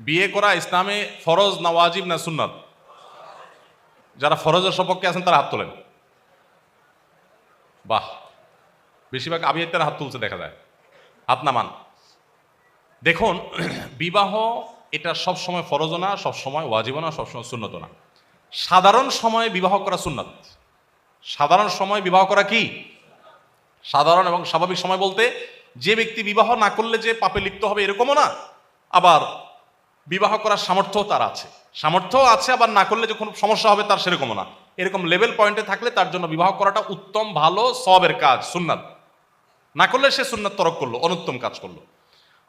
বিয়ে করা ইসলামে ফরজ না ওয়াজিব না সুন্নত? যারা ফরজের সপক্ষে আছেন, তারা হাত তোলেন। বাহ! বেশিরভাগ আবিয়াতের হাত তুলছে, দেখা যায়। হাত নামান দেখুন, বিবাহ এটা সব সময় ফরজ না সব সময় ওয়াজিব না সব সময় সুন্নত না। সাধারণ সময়ে বিবাহ করা সুন্নত। সাধারণ সময় বিবাহ করা কি? সাধারণ এবং স্বাভাবিক সময় বলতে, যে ব্যক্তি বিবাহ না করলে যে পাপে লিপ্ত হবে এরকমও না। আবার বিবাহ করার সামর্থ্য তার আছে। সামর্থ্য আছে, আবার না করলে যে কোনো সমস্যা হবে তার সেরকমও না। এরকম লেভেল পয়েন্টে থাকলে তার জন্য বিবাহ করাটা উত্তম, ভালো, সবের কাজ, সুন্নাত। না করলে সে সুন্নাত তরক করল, অনুত্তম কাজ করল।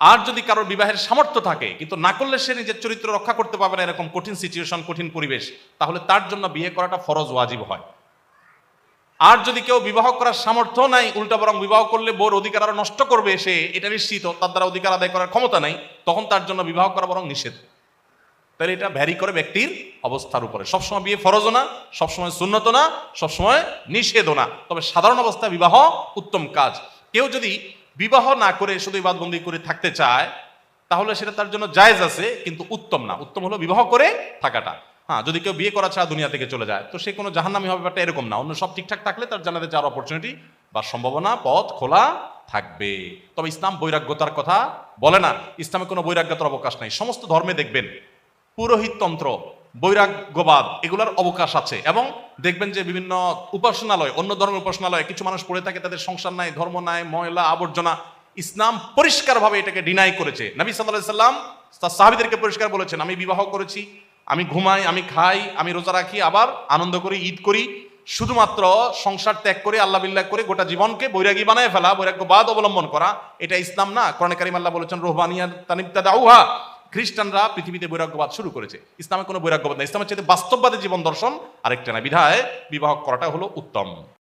আর যদি কারোর বিবাহের সামর্থ্য থাকে, কিন্তু না করলে সে নিজের চরিত্র রক্ষা করতে পারবে না, এরকম কঠিন সিচুয়েশন কঠিন পরিবেশ, তাহলে তার জন্য বিয়ে করাটা ফরজ, ওয়াজিব হয়। আর যদি কেউ বিবাহ করার সামর্থ্য নাই, উল্টা বরং বিবাহ করলে বোর অধিকার আরও নষ্ট করবে সে, এটা নিশ্চিত, তার দ্বারা অধিকার আদায় করার ক্ষমতা নাই, তখন তার জন্য বিবাহ করা বরং নিষেধ। তাহলে এটা ভ্যারি করে ব্যক্তির অবস্থার উপরে। সবসময় বিয়ে ফরজ না, সবসময় শূন্যত না, সবসময় নিষেধও না। তবে সাধারণ অবস্থায় বিবাহ উত্তম কাজ। কেউ যদি বিবাহ না করে শুধু ইবাদবন্দি করে থাকতে চায়, তাহলে সেটা তার জন্য জায়েজ আছে, কিন্তু উত্তম না। উত্তম হলো বিবাহ করে থাকাটা। হ্যাঁ যদি কেউ বিয়ে করা ছাড়া দুনিয়া থেকে চলে যায়, তো সে কোনো জাহান্নামি হবে, ব্যাপারটা এরকম না। অন্য সব ঠিকঠাক থাকলে তার জানাতে যাওয়ার অপরচুনিটি বা সম্ভাবনা, পথ খোলা থাকবে। তবে ইসলাম বৈরাগ্যতার কথা বলে না। ইসলামে কোনো বৈরাগ্যতার অবকাশ নাই। সমস্ত ধর্মে দেখবেন পুরোহিততন্ত্র, বৈরাগ্যবাদ, এগুলোর অবকাশ আছে। এবং দেখবেন যে বিভিন্ন উপাসনালয়, অন্য ধর্মের উপাসনালয়ে কিছু মানুষ পড়ে থাকে, তাদের সংসার নাই, ধর্ম নাই, ময়লা, আবর্জনা। ইসলাম পরিষ্কারভাবে এটাকে ডিনাই করেছে। নবী সাল্লাহ সাল্লাম সাহাবিদেরকে পরিষ্কার বলেছেন, আমি বিবাহ করেছি আমি ঘুমাই, আমি খাই, আমি রোজা রাখি, আবার আনন্দ করি, ঈদ করি, শুধুমাত্র সংসার ত্যাগ করে, আল্লাহ বিল্লাহ করে গোটা জীবনকে বৈরাগী বানায় ফেলা, বৈরাগ্যবাদ অবলম্বন করা, এটা ইসলাম না। কোরআন কারিম আল্লাহ বলেছেন, রোহবানিয়া তানিবতা দাউহা খ্রিস্টানরা পৃথিবীতে বৈরাগ্যবাদ শুরু করেছে। ইসলামে কোনো বৈরাগ্যবাদ না ইসলামের চাইতে বাস্তববাদী জীবন দর্শন আরেকটা না। বিধায় বিবাহ করাটা হলো উত্তম।